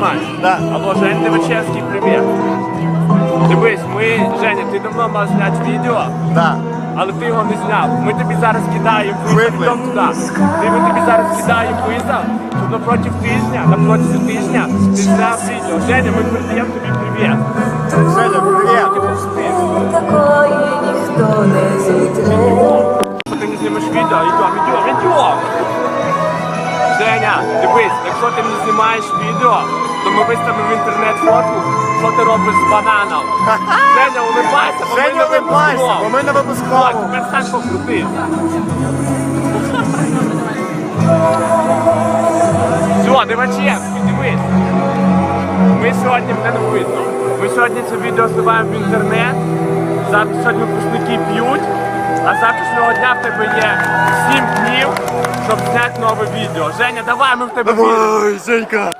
Знімаєш? Да. Алло, Жень Дивичевський, привіт. Дивись, ми, Женя, ти давно мав зняти відео, Да. але ти його не зняв. Ми тобі зараз кидаємо Виплив. визов туди. Ти, ми тобі зараз кидаємо визов, щоб напроти тижня, напроти тижня ти зняв відео. Женя, ми передаємо тобі привіт. Женя, привіт. Ти. Такої ніхто не зітре. Ти не знімеш відео, йдем, йдем, йдем. Женя, дивись, якщо ти не знімаєш відео, то ми виставимо в інтернет фотку, що ти робиш з бананом. Женя, улибайся, бо ми Женя, не улибайся, випускаємо. бо ми на Так, тепер стань покрути. Все, дивачевський, дивись. Ми сьогодні, мене не видно. Ми сьогодні це відео зливаємо в інтернет. Завтра сьогодні випускники п'ють, а з завтрашнього дня в тебе є 7 днів, щоб зняти нове відео. Женя, давай ми в тебе віримо. Ой, Женька.